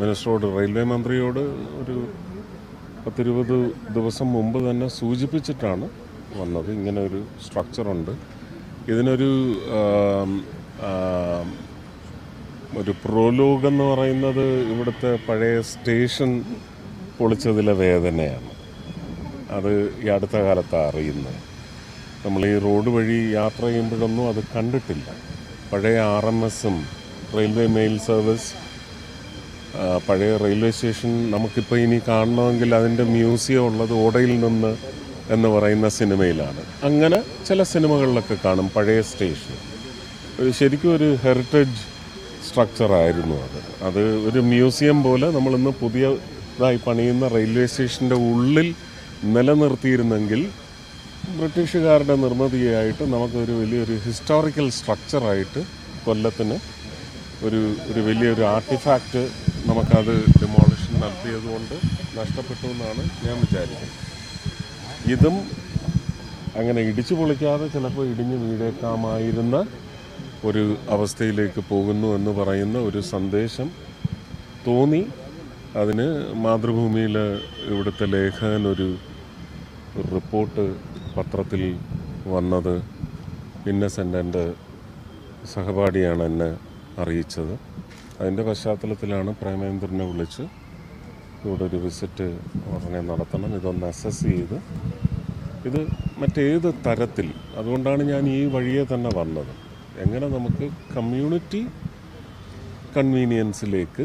മിനിസ്റ്ററോട് railway മന്ത്രിയോട് ഒരു പത്തിരുപത് ദിവസം മുമ്പ് തന്നെ സൂചിപ്പിച്ചിട്ടാണ് വന്നത്. ഇങ്ങനെ ഒരു സ്ട്രക്ചറുണ്ട് ഇതിനൊരു ഒരു പ്രോലോഗ് എന്ന് പറയുന്നത് ഇവിടുത്തെ പഴയ സ്റ്റേഷൻ പൊളിച്ചതിലെ വേദനയാണ്. അത് ഈ അടുത്ത കാലത്താണ് അറിയുന്നത്. നമ്മൾ ഈ റോഡ് വഴി യാത്ര ചെയ്യുമ്പോഴൊന്നും അത് കണ്ടിട്ടില്ല. പഴയ ആർ എം എസും റെയിൽവേ മെയിൽ സർവീസ് പഴയ റെയിൽവേ സ്റ്റേഷൻ നമുക്കിപ്പോൾ ഇനി കാണണമെങ്കിൽ അതിന്റെ മ്യൂസിയം ഉള്ളത് ഓടയിൽ നിന്ന് എന്ന് പറയുന്ന സിനിമയിലാണ്. അങ്ങനെ ചില സിനിമകളിലൊക്കെ കാണും പഴയ സ്റ്റേഷൻ. ശരിക്കും ഒരു ഹെറിറ്റേജ് സ്ട്രക്ചറായിരുന്നു അത്. അത് ഒരു മ്യൂസിയം പോലെ നമ്മളിന്ന് പുതിയതായി പണിയുന്ന റെയിൽവേ സ്റ്റേഷന്റെ ഉള്ളിൽ നിലനിർത്തിയിരുന്നെങ്കിൽ ബ്രിട്ടീഷുകാരുടെ നിർമ്മിതിയായിട്ട് നമുക്കൊരു വലിയൊരു ഹിസ്റ്റോറിക്കൽ സ്ട്രക്ചറായിട്ട് കൊല്ലത്തിന് ഒരു ഒരു വലിയൊരു ആർട്ടിഫാക്റ്റ് നമുക്കത് ഡിമോളിഷൻ നടത്തിയത് കൊണ്ട് നഷ്ടപ്പെട്ടു എന്നാണ് ഞാൻ വിചാരിക്കുന്നത്. ഇതും അങ്ങനെ ഇടിച്ചു പൊളിക്കാതെ ചിലപ്പോൾ ഇടിഞ്ഞു വീഴേക്കാമായിരുന്ന ഒരു അവസ്ഥയിലേക്ക് പോകുന്നു എന്ന് പറയുന്ന ഒരു സന്ദേശം തോന്നി. അതിന് മാതൃഭൂമിയിൽ ഇവിടുത്തെ ലേഖകൻ ഒരു റിപ്പോർട്ട് പത്രത്തിൽ വന്നത് ഇന്നസെന്റ് സഹപാഠിയാണ് എന്നെ അറിയിച്ചത്. അതിന്റെ പശ്ചാത്തലത്തിലാണ് പ്രേമേന്ദ്രനെ വിളിച്ച് ഇവിടെ ഒരു വിസിറ്റ് ഉടനെ നടത്തണം. ഇതൊന്ന് അസസ് ചെയ്ത് ഇത് മറ്റേത് തരത്തിൽ. അതുകൊണ്ടാണ് ഞാൻ ഈ വഴിയെ തന്നെ വന്നത്. എങ്ങനെ നമുക്ക് കമ്മ്യൂണിറ്റി കൺവീനിയൻസിലേക്ക്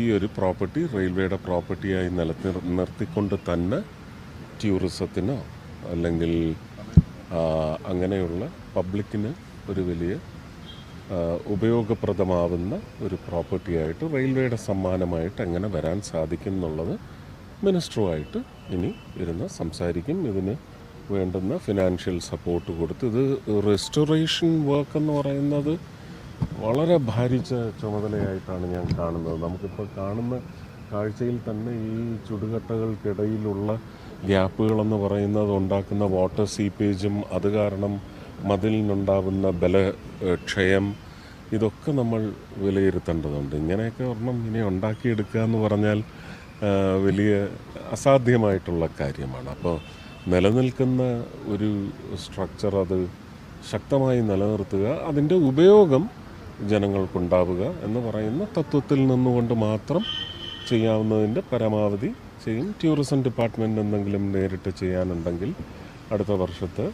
ഈ ഒരു പ്രോപ്പർട്ടി റെയിൽവേയുടെ പ്രോപ്പർട്ടിയായി നിലത്തി നിർത്തിക്കൊണ്ട് തന്നെ ടൂറിസത്തിനോ അല്ലെങ്കിൽ അങ്ങനെയുള്ള പബ്ലിക്കിന് ഒരു വലിയ ഉപയോഗപ്രദമാവുന്ന ഒരു പ്രോപ്പർട്ടിയായിട്ട് റെയിൽവേയുടെ സമ്മാനമായിട്ട് എങ്ങനെ വരാൻ സാധിക്കും എന്നുള്ളത് മിനിസ്റ്ററുമായിട്ട് ഇനി ഇരുന്ന് സംസാരിക്കും. ഇതിന് വേണ്ടുന്ന ഫിനാൻഷ്യൽ സപ്പോർട്ട് കൊടുത്ത് ഇത് റെസ്റ്റോറേഷൻ വർക്ക് എന്ന് പറയുന്നത് വളരെ ഭാരിച്ച ചുമതലയായിട്ടാണ് ഞാൻ കാണുന്നത്. നമുക്കിപ്പോൾ കാണുന്ന കാഴ്ചയിൽ തന്നെ ഈ ചുടുകട്ടകൾക്കിടയിലുള്ള ഗ്യാപ്പുകളെന്ന് പറയുന്നത് ഉണ്ടാക്കുന്ന വാട്ടർ സീപ്പേജും അത് കാരണം മതിലിനുണ്ടാവുന്ന ബലക്ഷയം ഇതൊക്കെ നമ്മൾ വിലയിരുത്തേണ്ടതുണ്ട്. ഇങ്ങനെയൊക്കെ ഒരെണ്ണം ഇനി ഉണ്ടാക്കിയെടുക്കുക എന്ന് പറഞ്ഞാൽ വലിയ അസാധ്യമായിട്ടുള്ള കാര്യമാണ്. അപ്പോൾ നിലനിൽക്കുന്ന ഒരു സ്ട്രക്ചർ അത് ശക്തമായി നിലനിർത്തുക അതിന്റെ ഉപയോഗം ജനങ്ങൾക്കുണ്ടാവുക എന്ന് പറയുന്ന തത്വത്തിൽ നിന്നുകൊണ്ട് മാത്രം ചെയ്യാവുന്നതിന്റെ പരമാവധി ചെയ്യും. ടൂറിസം ഡിപ്പാർട്ട്മെന്റ് എന്തെങ്കിലും നേരിട്ട് ചെയ്യാനുണ്ടെങ്കിൽ അടുത്ത വർഷത്തെ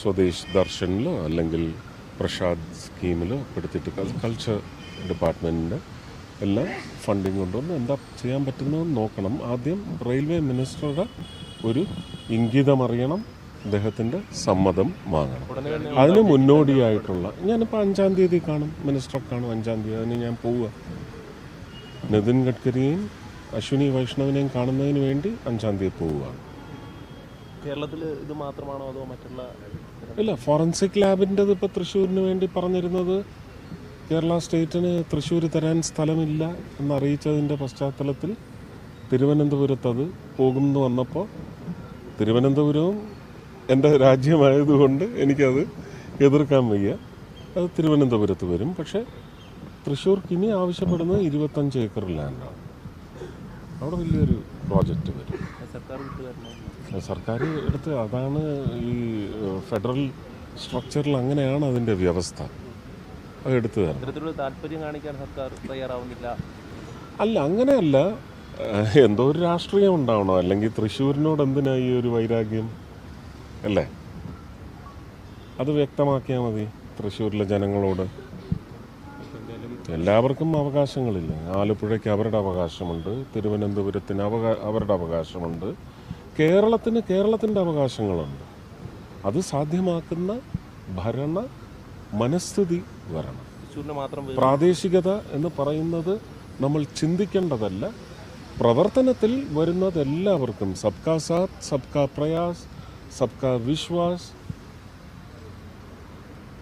സ്വദേശ് ദർശനിലോ അല്ലെങ്കിൽ പ്രസാദ് സ്കീമിലോ പെടുത്തിട്ട് കൾച്ചർ ഡിപ്പാർട്ട്മെന്റിന്റെ എല്ലാം ഫണ്ടിങ് കൊണ്ടുവന്ന് എന്താ ചെയ്യാൻ പറ്റുന്നതെന്ന് നോക്കണം. ആദ്യം റെയിൽവേ മിനിസ്റ്ററുടെ ഒരു ഇംഗിതം അറിയണം അദ്ദേഹത്തിന്റെ സമ്മതം വാങ്ങണം. അതിന് മുന്നോടിയായിട്ടുള്ള ഞാനിപ്പോൾ അഞ്ചാം തീയതി കാണും മിനിസ്റ്ററെ കാണും അഞ്ചാം തീയതി അതിന് ഞാൻ പോവുക. നിതിൻ ഗഡ്കരിയെയും അശ്വിനി വൈഷ്ണവിനെയും കാണുന്നതിന് വേണ്ടി അഞ്ചാം തീയതി പോവുകയാണ്. കേരളത്തിൽ ഇത് മാത്രമാണോ അതോ മറ്റുള്ള ഇല്ല ഫോറൻസിക് ലാബിന്റെത് ഇപ്പോൾ തൃശ്ശൂരിന് വേണ്ടി പറഞ്ഞിരുന്നത് കേരള സ്റ്റേറ്റിന് തൃശ്ശൂർ തരാൻ സ്ഥലമില്ല എന്നറിയിച്ചതിന്റെ പശ്ചാത്തലത്തിൽ തിരുവനന്തപുരത്ത് അത് പോകുമെന്ന് വന്നപ്പോൾ തിരുവനന്തപുരവും എന്റെ രാജ്യമായതുകൊണ്ട് എനിക്കത് എതിർക്കാൻ വയ്യ. അത് തിരുവനന്തപുരത്ത് വരും. പക്ഷേ തൃശ്ശൂർക്ക് ഇനി ആവശ്യപ്പെടുന്നത് ഇരുപത്തഞ്ച് ഏക്കർ ലാൻഡാണ്. അവിടെ വലിയൊരു പ്രോജക്റ്റ് വരും. സർക്കാർ സർക്കാർ എടുത്ത് അതാണ് ഈ ഫെഡറൽ സ്ട്രക്ചറിൽ അങ്ങനെയാണ് അതിന്റെ വ്യവസ്ഥ. അത് എടുത്തു തരണം. താല്പര്യം കാണിക്കാൻ സർക്കാർ തയ്യാറാവുന്നില്ല. അല്ല അങ്ങനെയല്ല. എന്തോ ഒരു രാഷ്ട്രീയം ഉണ്ടാവണോ. അല്ലെങ്കിൽ തൃശ്ശൂരിനോട് എന്തിനാ ഈ ഒരു വൈരാഗ്യം? അല്ലേ? അത് വ്യക്തമാക്കിയാൽ മതി തൃശ്ശൂരിലെ ജനങ്ങളോട്. എല്ലാവർക്കും അവകാശങ്ങളില്ല. ആലപ്പുഴയ്ക്ക് അവരുടെ അവകാശമുണ്ട്. തിരുവനന്തപുരത്തിന് അവകാ അവരുടെ അവകാശമുണ്ട്. കേരളത്തിന് കേരളത്തിന്റെ അവകാശങ്ങളുണ്ട്. അത് സാധ്യമാക്കുന്ന ഭരണ മനസ്ഥിതി വരണം. പ്രാദേശികത എന്ന് പറയുന്നത് നമ്മൾ ചിന്തിക്കേണ്ടതല്ല. പ്രവർത്തനത്തിൽ വരുന്നത് എല്ലാവർക്കും. സബ്കാ സാത്ത് സബ്കാ പ്രയാസ് സബ്കാ വിശ്വാസ്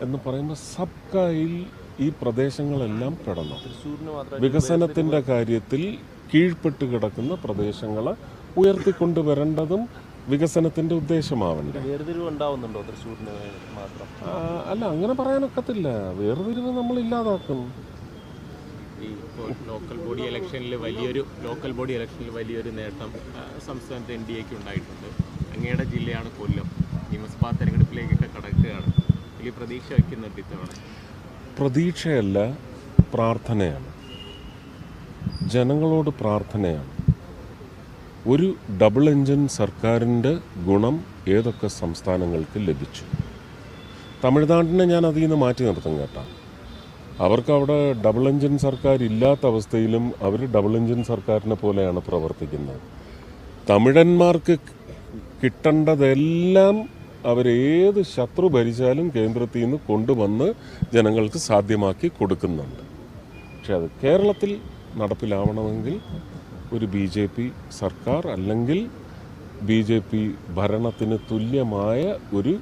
എന്ന് പറയുമ്പോൾ സബ്കായിൽ ഈ പ്രദേശങ്ങളെല്ലാം കിടന്നു. വികസനത്തിന്റെ കാര്യത്തിൽ കീഴ്പ്പെട്ട് കിടക്കുന്ന പ്രദേശങ്ങളെ ഉയർത്തിക്കൊണ്ടുവരേണ്ടതും വികസനത്തിന്റെ ഉദ്ദേശമാവണ്ടേ. വേർതിരിവ് ഉണ്ടാവുന്നുണ്ടോ തൃശ്ശൂരിന് മാത്രം? അല്ല അങ്ങനെ പറയാനൊക്കത്തില്ല. വേർതിരിവ് നമ്മൾ ഇല്ലാതാക്കും ഈ ലോക്കൽ ബോഡി ഇലക്ഷനിൽ വലിയൊരു ലോക്കൽ ബോഡി ഇലക്ഷനിൽ വലിയൊരു നേട്ടം സംസ്ഥാനത്ത് എൻ ഡി എക്ക് ഉണ്ടായിട്ടുണ്ട്. അങ്ങയുടെ ജില്ലയാണ് കൊല്ലം. നിയമസഭാ തെരഞ്ഞെടുപ്പിലേക്കൊക്കെ കടക്കുകയാണ്. വലിയ പ്രതീക്ഷ വയ്ക്കുന്നുണ്ട് ഇത്തവണ. പ്രതീക്ഷയല്ല പ്രാർത്ഥനയാണ്. ജനങ്ങളോട് പ്രാർത്ഥനയാണ്. ഒരു ഡബിൾ എൻജിൻ സർക്കാരിന്റെ ഗുണം ഏതൊക്കെ സംസ്ഥാനങ്ങൾക്ക് ലഭിച്ചു? തമിഴ്നാടിനെ ഞാൻ അതിൽ നിന്ന് മാറ്റി നിർത്തും കേട്ടോ. അവർക്ക് അവിടെ ഡബിൾ എൻജിൻ സർക്കാർ ഇല്ലാത്ത അവസ്ഥയിലും അവർ ഡബിൾ എൻജിൻ സർക്കാരിനെ പോലെയാണ് പ്രവർത്തിക്കുന്നത്. തമിഴന്മാർക്ക് കിട്ടേണ്ടതെല്ലാം അവരേത് ശത്രു ഭരിച്ചാലും കേന്ദ്രത്തിൽ നിന്ന് കൊണ്ടുവന്ന് ജനങ്ങൾക്ക് സാധ്യമാക്കി കൊടുക്കുന്നുണ്ട്. പക്ഷെ അത് കേരളത്തിൽ നടപ്പിലാവണമെങ്കിൽ ഒരു ബി ജെ പി സർക്കാർ അല്ലെങ്കിൽ ബി ജെ പി ഭരണത്തിന് തുല്യമായ ഒരു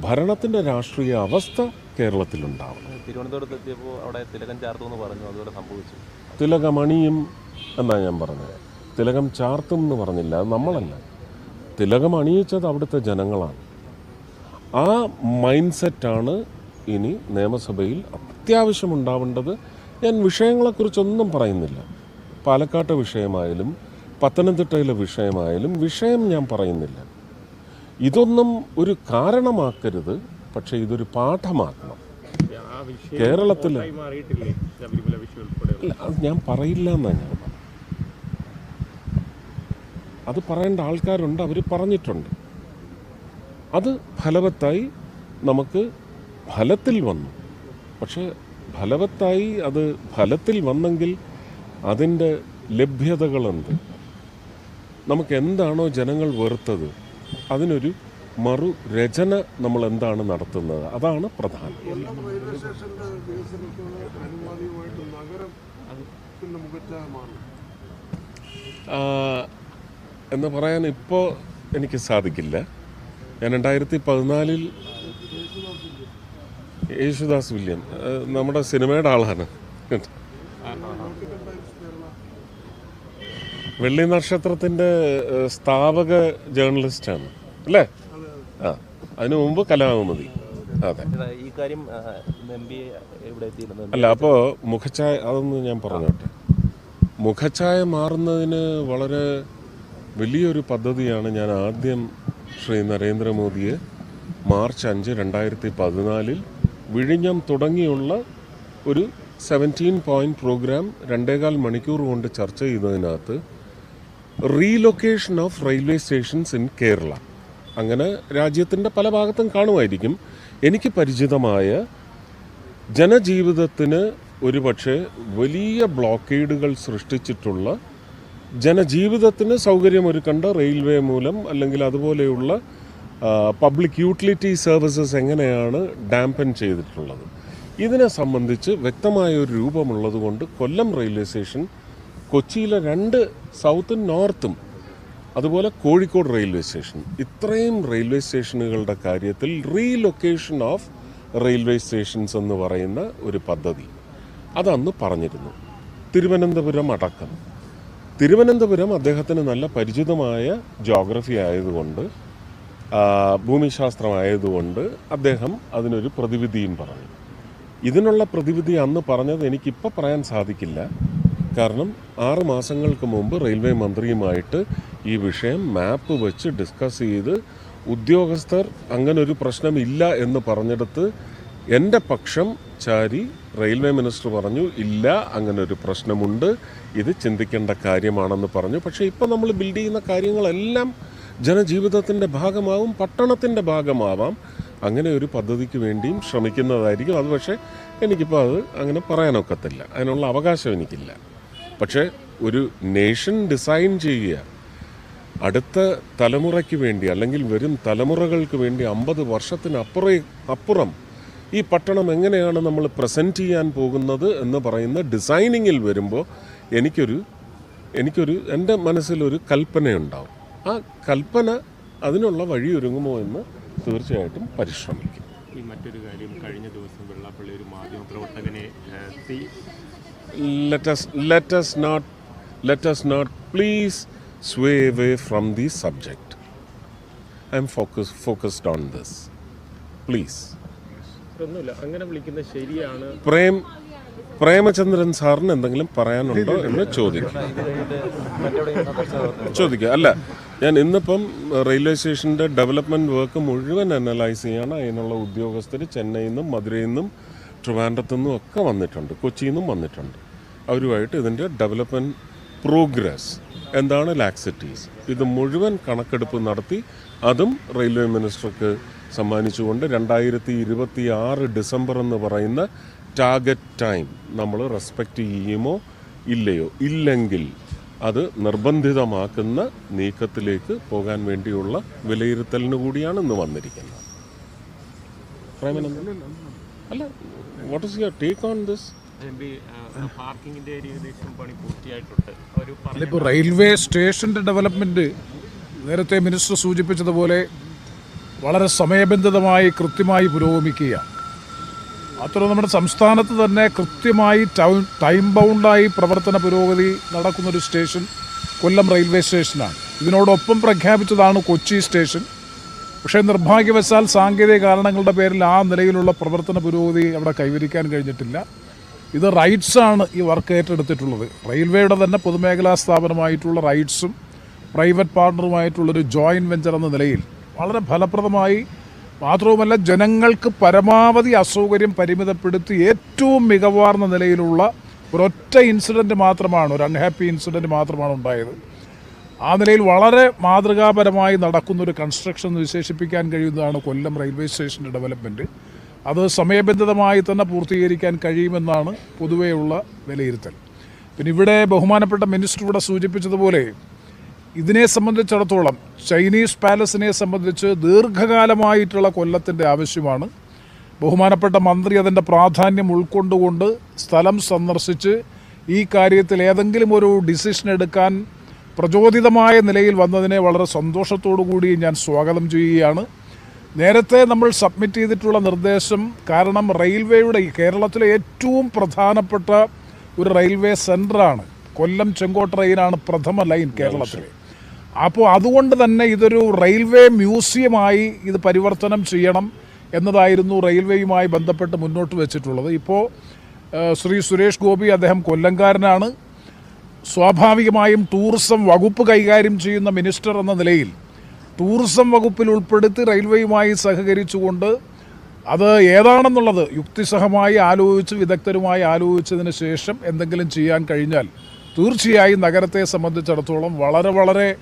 ഭരണത്തിന്റെ രാഷ്ട്രീയ അവസ്ഥ കേരളത്തിലുണ്ടാവണം. തിരുവനന്തപുരത്ത് എത്തിയപ്പോൾ അവിടെ തിലകം ചാർത്തു എന്ന് പറഞ്ഞു അതുപോലെ സംഭവിച്ചു. തിലകമണിയും എന്നാ ഞാൻ പറഞ്ഞത്. തിലകം ചാർത്തും എന്ന് പറഞ്ഞില്ല അത് നമ്മളല്ല. തിലകം അണിയിച്ചത് അവിടുത്തെ ജനങ്ങളാണ്. ആ മൈൻഡ് സെറ്റാണ് ഇനി നിയമസഭയിൽ അത്യാവശ്യം ഉണ്ടാവേണ്ടത്. ഞാൻ വിഷയങ്ങളെക്കുറിച്ചൊന്നും പറയുന്നില്ല. പാലക്കാട്ടെ വിഷയമായാലും പത്തനംതിട്ടയിലെ വിഷയമായാലും വിഷയം ഞാൻ പറയുന്നില്ല. ഇതൊന്നും ഒരു കാരണമാക്കരുത് പക്ഷെ ഇതൊരു പാഠമാക്കണം. കേരളത്തിൽ അത് ഞാൻ പറയില്ല എന്നാണ് ഞാൻ. അത് പറയേണ്ട ആൾക്കാരുണ്ട് അവർ പറഞ്ഞിട്ടുണ്ട്. അത് ഫലവത്തായി നമുക്ക് ഫലത്തിൽ വന്നു. പക്ഷെ ഫലവത്തായി അത് ഫലത്തിൽ വന്നെങ്കിൽ അതിന്റെ ലഭ്യതകളുണ്ട്. നമുക്ക് എന്താണോ ജനങ്ങൾ വെറുത്തത് അതിനൊരു മറു രചന നമ്മൾ എന്താണ് നടത്തുന്നത്? അതാണ് പ്രധാനം. എന്ന് പറയാൻ ഇപ്പോൾ എനിക്ക് സാധിക്കില്ല. ഞാൻ രണ്ടായിരത്തി പതിനാലിൽ യേശുദാസ് വില്യം നമ്മുടെ സിനിമയുടെ ആളാണ്. വെള്ളി നക്ഷത്രത്തിന്റെ സ്ഥാപക ജേർണലിസ്റ്റ് ആണ്. അല്ലേ? ആ അതിനു മുമ്പ് കലാമതി അതെ. ഈ കാര്യം അല്ല അപ്പോൾ മുഖച്ഛായ അതൊന്ന് ഞാൻ പറഞ്ഞോട്ടെ. മുഖച്ഛായ മാറുന്നതിന് വളരെ വലിയൊരു പദ്ധതിയാണ് ഞാൻ ആദ്യം ശ്രീ നരേന്ദ്രമോദിയെ മാർച്ച് അഞ്ച് രണ്ടായിരത്തി പതിനാലിൽ വിഴിഞ്ഞം തുടങ്ങിയുള്ള ഒരു സെവന്റീൻ പോയിന്റ് പ്രോഗ്രാം രണ്ടേകാൽ മണിക്കൂർ കൊണ്ട് ചർച്ച ചെയ്തതിനകത്ത് relocation of railway stations in Kerala. അങ്ങനെ രാജ്യത്തിന്റെ പല ഭാഗത്തും കാണുമായിരിക്കും. എനിക്ക് പരിചിതമായ ജനജീവിതത്തിന് ഒരുപക്ഷെ വലിയ ബ്ലോക്കേഡുകൾ സൃഷ്ടിച്ചിട്ടുള്ള ജനജീവിതത്തിന് സൗകര്യമൊരുക്കേണ്ട റെയിൽവേ മൂലം അല്ലെങ്കിൽ അതുപോലെയുള്ള പബ്ലിക് യൂട്ടിലിറ്റി സർവീസസ് എങ്ങനെയാണ് ഡാമ്പൻ ചെയ്തിട്ടുള്ളത്. ഇതിനെ സംബന്ധിച്ച് വ്യക്തമായ ഒരു രൂപമുള്ളത് കൊണ്ട് കൊല്ലം റെയിൽവേ സ്റ്റേഷൻ കൊച്ചിയിലെ രണ്ട് സൗത്തും നോർത്തും അതുപോലെ കോഴിക്കോട് റെയിൽവേ സ്റ്റേഷൻ ഇത്രയും റെയിൽവേ സ്റ്റേഷനുകളുടെ കാര്യത്തിൽ റീലൊക്കേഷൻ ഓഫ് റെയിൽവേ സ്റ്റേഷൻസ് എന്ന് പറയുന്ന ഒരു പദ്ധതി. അതന്ന് പറഞ്ഞിരുന്നു. തിരുവനന്തപുരം അടക്കം. തിരുവനന്തപുരം അദ്ദേഹത്തിന് നല്ല പരിചിതമായ ജോഗ്രഫി ആയതുകൊണ്ട് ഭൂമിശാസ്ത്രമായതുകൊണ്ട് അദ്ദേഹം അതിനൊരു പ്രതിവിധിയും പറഞ്ഞു. ഇതിനുള്ള പ്രതിവിധി അന്ന് പറഞ്ഞത് എനിക്കിപ്പോൾ പറയാൻ സാധിക്കില്ല. കാരണം ആറ് മാസങ്ങൾക്ക് മുമ്പ് റെയിൽവേ മന്ത്രിയുമായിട്ട് ഈ വിഷയം മാപ്പ് വെച്ച് ഡിസ്കസ് ചെയ്ത് ഉദ്യോഗസ്ഥർ അങ്ങനൊരു പ്രശ്നമില്ല എന്ന് പറഞ്ഞെടുത്ത് എന്റെ പക്ഷം ചാരി റെയിൽവേ മിനിസ്റ്റർ പറഞ്ഞു ഇല്ല അങ്ങനൊരു പ്രശ്നമുണ്ട്. ഇത് ചിന്തിക്കേണ്ട കാര്യമാണെന്ന് പറഞ്ഞു. പക്ഷേ ഇപ്പോൾ നമ്മൾ ബിൽഡ് ചെയ്യുന്ന കാര്യങ്ങളെല്ലാം ജനജീവിതത്തിന്റെ ഭാഗമാവും പട്ടണത്തിന്റെ ഭാഗമാവാം. അങ്ങനെ ഒരു പദ്ധതിക്ക് വേണ്ടിയും ശ്രമിക്കുന്നതായിരിക്കും. അത് പക്ഷേ എനിക്കിപ്പോൾ അത് അങ്ങനെ പറയാനൊക്കത്തില്ല. അതിനുള്ള അവകാശം എനിക്കില്ല. പക്ഷേ ഒരു നേഷൻ ഡിസൈൻ ചെയ്യുക അടുത്ത തലമുറയ്ക്ക് വേണ്ടി അല്ലെങ്കിൽ വരും തലമുറകൾക്ക് വേണ്ടി അമ്പത് വർഷത്തിനപ്പുറേ അപ്പുറം ഈ പട്ടണം എങ്ങനെയാണ് നമ്മൾ പ്രസന്റ് ചെയ്യാൻ പോകുന്നത് എന്ന് പറയുന്ന ഡിസൈനിങ്ങിൽ വരുമ്പോൾ എനിക്കൊരു എനിക്കൊരു എന്റെ മനസ്സിലൊരു കൽപ്പനയുണ്ടാവും. ആ കൽപ്പന അതിനുള്ള വഴിയൊരുങ്ങുമോ എന്ന് തീർച്ചയായിട്ടും പരിശ്രമിക്കും. ഈ മറ്റൊരു കാര്യം കഴിഞ്ഞ ദിവസം വെള്ളാപ്പള്ളി ഒരു മാധ്യമ പ്രവർത്തകനെ let us let us not let us not please sway away from the subject. I'm focused focused on this. Please. ഒന്നുമില്ല. അങ്ങനെ വിളിക്കുന്നത് ശരിയാണ്. പ്രേം പ്രേമചന്ദ്രൻ സാറിന് എന്തെങ്കിലും പറയാനുണ്ടോ എന്ന് ചോദിക്കും. ചോദിക്കുക അല്ല ഞാൻ ഇന്നിപ്പം റെയിൽവേ സ്റ്റേഷന്റെ ഡെവലപ്മെന്റ് വർക്ക് മുഴുവൻ അനലൈസ് ചെയ്യാണ്. അതിനുള്ള ഉദ്യോഗസ്ഥർ ചെന്നൈയിൽ നിന്നും മധുരയിൽ നിന്നും ട്രിവാൻഡ്രത്തു നിന്നും ഒക്കെ വന്നിട്ടുണ്ട് കൊച്ചിയിൽ നിന്നും വന്നിട്ടുണ്ട്. അവരുമായിട്ട് ഇതിന്റെ ഡെവലപ്മെന്റ് പ്രോഗ്രസ്. എന്താണ് ലാക്സിറ്റീസ്? ഇത് മുഴുവൻ കണക്കെടുപ്പ് നടത്തി അതും റെയിൽവേ മിനിസ്റ്റർക്ക് സമ്മാനിച്ചുകൊണ്ട് രണ്ടായിരത്തി ഇരുപത്തി ആറ് ഡിസംബർ എന്ന് പറയുന്ന ടാർഗറ്റ് ടൈം നമ്മൾ റെസ്പെക്റ്റ് ചെയ്യുമോ ഇല്ലയോ? ഇല്ലെങ്കിൽ അത് നിർബന്ധിതമാക്കുന്ന നീക്കത്തിലേക്ക് പോകാൻ വേണ്ടിയുള്ള വിലയിരുത്തലിന് കൂടിയാണ് ഇന്ന് വന്നിരിക്കുന്നത്. അല്ല what is your take on this പാർക്കിങ്ങിന്റെ ഒരു ഏകദേശം പണി പൂർത്തിയായിട്ടുണ്ട്. ഇപ്പോൾ റെയിൽവേ സ്റ്റേഷന്റെ ഡെവലപ്മെന്റ് നേരത്തെ മിനിസ്റ്റർ സൂചിപ്പിച്ചതുപോലെ വളരെ സമയബന്ധിതമായി കൃത്യമായി പുരോഗമിക്കുകയാണ്. മാത്രമല്ല നമ്മുടെ സംസ്ഥാനത്ത് തന്നെ കൃത്യമായി ടൗൺ ടൈം ബൗണ്ടായി പ്രവർത്തന പുരോഗതി നടക്കുന്നൊരു സ്റ്റേഷൻ കൊല്ലം റെയിൽവേ സ്റ്റേഷനാണ്. ഇതിനോടൊപ്പം പ്രഖ്യാപിച്ചതാണ് കൊച്ചി സ്റ്റേഷൻ. പക്ഷേ നിർഭാഗ്യവശാൽ സാങ്കേതിക കാരണങ്ങളുടെ പേരിൽ ആ നിലയിലുള്ള പ്രവർത്തന പുരോഗതി അവിടെ കൈവരിക്കാൻ കഴിഞ്ഞിട്ടില്ല. ഇത് റൈറ്റ്സാണ് ഈ വർക്ക് ഏറ്റെടുത്തിട്ടുള്ളത്. റെയിൽവേയുടെ തന്നെ പൊതുമേഖലാ സ്ഥാപനമായിട്ടുള്ള റൈറ്റ്സും പ്രൈവറ്റ് പാർട്ണറുമായിട്ടുള്ളൊരു ജോയിന്റ് വെഞ്ചർ എന്ന നിലയിൽ വളരെ ഫലപ്രദമായി മാത്രവുമല്ല ജനങ്ങൾക്ക് പരമാവധി അസൗകര്യം പരിമിതപ്പെടുത്തി ഏറ്റവും മികവാർന്ന നിലയിലുള്ള ഒരൊറ്റ ഇൻസിഡന്റ് മാത്രമാണ് ഒരു അൺഹാപ്പി ഇൻസിഡന്റ് മാത്രമാണ് ഉണ്ടായത്. ആ നിലയിൽ വളരെ മാതൃകാപരമായി നടക്കുന്നൊരു കൺസ്ട്രക്ഷൻ വിശേഷിപ്പിക്കാൻ കഴിയുന്നതാണ് കൊല്ലം റെയിൽവേ സ്റ്റേഷന്റെ ഡെവലപ്മെന്റ് അത് സമയബന്ധിതമായി തന്നെ പൂർത്തീകരിക്കാൻ കഴിയുമെന്നാണ് പൊതുവെയുള്ള വിലയിരുത്തൽ. പിന്നെ ഇവിടെ ബഹുമാനപ്പെട്ട മിനിസ്റ്റർ ഇവിടെ സൂചിപ്പിച്ചതുപോലെ ഇതിനെ സംബന്ധിച്ചിടത്തോളം ചൈനീസ് പാലസിനെ സംബന്ധിച്ച് ദീർഘകാലമായിട്ടുള്ള കൊല്ലത്തിന്റെ ആവശ്യമാണ്. ബഹുമാനപ്പെട്ട മന്ത്രി അതിന്റെ പ്രാധാന്യം ഉൾക്കൊണ്ടുകൊണ്ട് സ്ഥലം സന്ദർശിച്ച് ഈ കാര്യത്തിൽ ഏതെങ്കിലും ഒരു ഡിസിഷൻ എടുക്കാൻ പ്രചോദിതമായ നിലയിൽ വന്നതിനെ വളരെ സന്തോഷത്തോടു കൂടി ഞാൻ സ്വാഗതം ചെയ്യുകയാണ്. നേരത്തെ നമ്മൾ സബ്മിറ്റ് ചെയ്തിട്ടുള്ള നിർദ്ദേശം കാരണം റെയിൽവേയുടെ കേരളത്തിലെ ഏറ്റവും പ്രധാനപ്പെട്ട ഒരു റെയിൽവേ സെന്ററാണ് കൊല്ലം ചെങ്കോട്ട ട്രെയിനാണ് പ്രഥമ ലൈൻ കേരളത്തിലെ. അപ്പോൾ അതുകൊണ്ട് തന്നെ ഇതൊരു റെയിൽവേ മ്യൂസിയമായി ഇത് പരിവർത്തനം ചെയ്യണം എന്നതായിരുന്നു റെയിൽവേയുമായി ബന്ധപ്പെട്ട് മുന്നോട്ട് വെച്ചിട്ടുള്ളത്. ഇപ്പോൾ ശ്രീ സുരേഷ് ഗോപി അദ്ദേഹം കൊല്ലംകാരനാണ്. സ്വാഭാവികമായും ടൂറിസം വകുപ്പ് കൈകാര്യം ചെയ്യുന്ന മിനിസ്റ്റർ എന്ന നിലയിൽ ടൂറിസം വകുപ്പിൽ ഉൾപ്പെടുത്തി റെയിൽവേയുമായി സഹകരിച്ചുകൊണ്ട് അത് ഏതാണെന്നുള്ളത് യുക്തിസഹമായി ആലോചിച്ച് വിദഗ്ധരുമായി ആലോചിച്ചതിന് ശേഷം എന്തെങ്കിലും ചെയ്യാൻ കഴിഞ്ഞാൽ തീർച്ചയായും നഗരത്തെ സംബന്ധിച്ചിടത്തോളം വളരെ വളരെ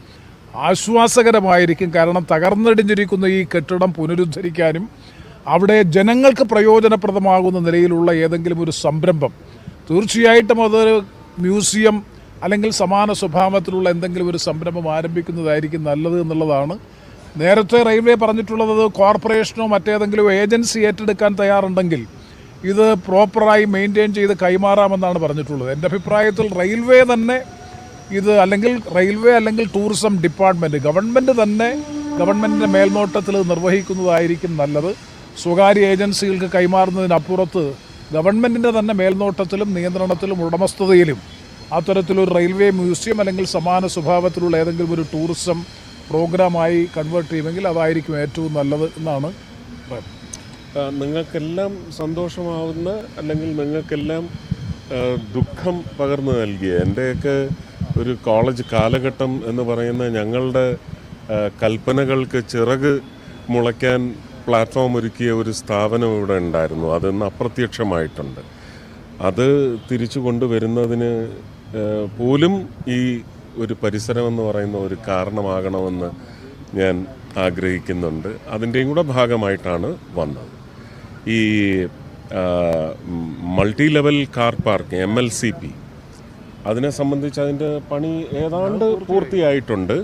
ആശ്വാസകരമായിരിക്കും. കാരണം തകർന്നടിഞ്ഞിരിക്കുന്ന ഈ കെട്ടിടം പുനരുദ്ധരിക്കാനും അവിടെ ജനങ്ങൾക്ക് പ്രയോജനപ്രദമാകുന്ന നിലയിലുള്ള ഏതെങ്കിലും ഒരു സംരംഭം. തീർച്ചയായിട്ടും അതൊരു മ്യൂസിയം അല്ലെങ്കിൽ സമാന സ്വഭാവത്തിലുള്ള എന്തെങ്കിലും ഒരു സംരംഭം ആരംഭിക്കുന്നതായിരിക്കും നല്ലത് എന്നുള്ളതാണ്. നേരത്തെ റെയിൽവേ പറഞ്ഞിട്ടുള്ളത് കോർപ്പറേഷനോ മറ്റേതെങ്കിലും ഏജൻസി ഏറ്റെടുക്കാൻ തയ്യാറുണ്ടെങ്കിൽ ഇത് പ്രോപ്പറായി മെയിന്റെയിൻ ചെയ്ത് കൈമാറാമെന്നാണ് പറഞ്ഞിട്ടുള്ളത്. എന്റെ അഭിപ്രായത്തിൽ റെയിൽവേ തന്നെ ഇത് അല്ലെങ്കിൽ റെയിൽവേ അല്ലെങ്കിൽ ടൂറിസം ഡിപ്പാർട്ട്മെന്റ് ഗവൺമെന്റ് തന്നെ ഗവൺമെന്റിന്റെ മേൽനോട്ടത്തിൽ നിർവഹിക്കുന്നതായിരിക്കും നല്ലത്. സ്വകാര്യ ഏജൻസികൾക്ക് കൈമാറുന്നതിനപ്പുറത്ത് ഗവൺമെന്റിന്റെ തന്നെ മേൽനോട്ടത്തിലും നിയന്ത്രണത്തിലും ഉടമസ്ഥതയിലും അത്തരത്തിലൊരു റെയിൽവേ മ്യൂസിയം അല്ലെങ്കിൽ സമാന സ്വഭാവത്തിലുള്ള ഏതെങ്കിലും ഒരു ടൂറിസം പ്രോഗ്രാമായി കൺവേർട്ട് ചെയ്യുമെങ്കിൽ അതായിരിക്കും ഏറ്റവും നല്ലത് എന്നാണ് നിങ്ങൾക്കെല്ലാം സന്തോഷമാവുന്ന അല്ലെങ്കിൽ നിങ്ങൾക്കെല്ലാം ദുഃഖം പകർന്നു നൽകിയ എന്റെയൊക്കെ ഒരു കോളേജ് കാലഘട്ടം എന്ന് പറയുന്ന ഞങ്ങളുടെ കൽപ്പനകൾക്ക് ചിറക് മുളയ്ക്കാൻ പ്ലാറ്റ്ഫോം ഒരുക്കിയ ഒരു സ്ഥാപനം ഇവിടെ ഉണ്ടായിരുന്നു. അതിന്ന് അപ്രത്യക്ഷമായിട്ടുണ്ട്. അത് തിരിച്ചു കൊണ്ടുവരുന്നതിന് പോലും ഈ ഒരു പരിസരമെന്ന് പറയുന്ന ഒരു കാരണമാകണമെന്ന് ഞാൻ ആഗ്രഹിക്കുന്നുണ്ട്. അതിന്റെയും കൂടെ ഭാഗമായിട്ടാണ് വന്നത്. ഈ multi level car park M L C P അതിനെ സംബന്ധിച്ച് അതിന്റെ പണി ഏതാണ്ട് പൂർത്തിയായിട്ടുണ്ട്.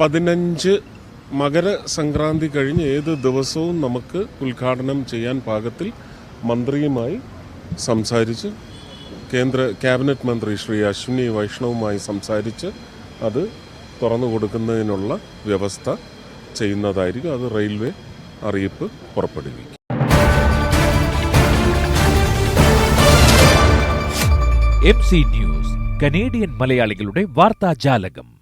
പതിനഞ്ച് മകരസംക്രാന്തി കഴിഞ്ഞ് ഏത് ദിവസവും നമുക്ക് ഉദ്ഘാടനം ചെയ്യാൻ പാകത്തിൽ മന്ത്രിയുമായി സംസാരിച്ച് കേന്ദ്ര ക്യാബിനറ്റ് മന്ത്രി ശ്രീ അശ്വിനി വൈഷ്ണവുമായി സംസാരിച്ച് അത് തുറന്നു കൊടുക്കുന്നതിനുള്ള വ്യവസ്ഥ ചെയ്യുന്നതായിരിക്കും. അത് റെയിൽവേ അറിയിപ്പ് പുറപ്പെടുവിക്കും. എം സി ന്യൂസ് കനേഡിയൻ മലയാളികളുടെ വാർത്താജാലകം.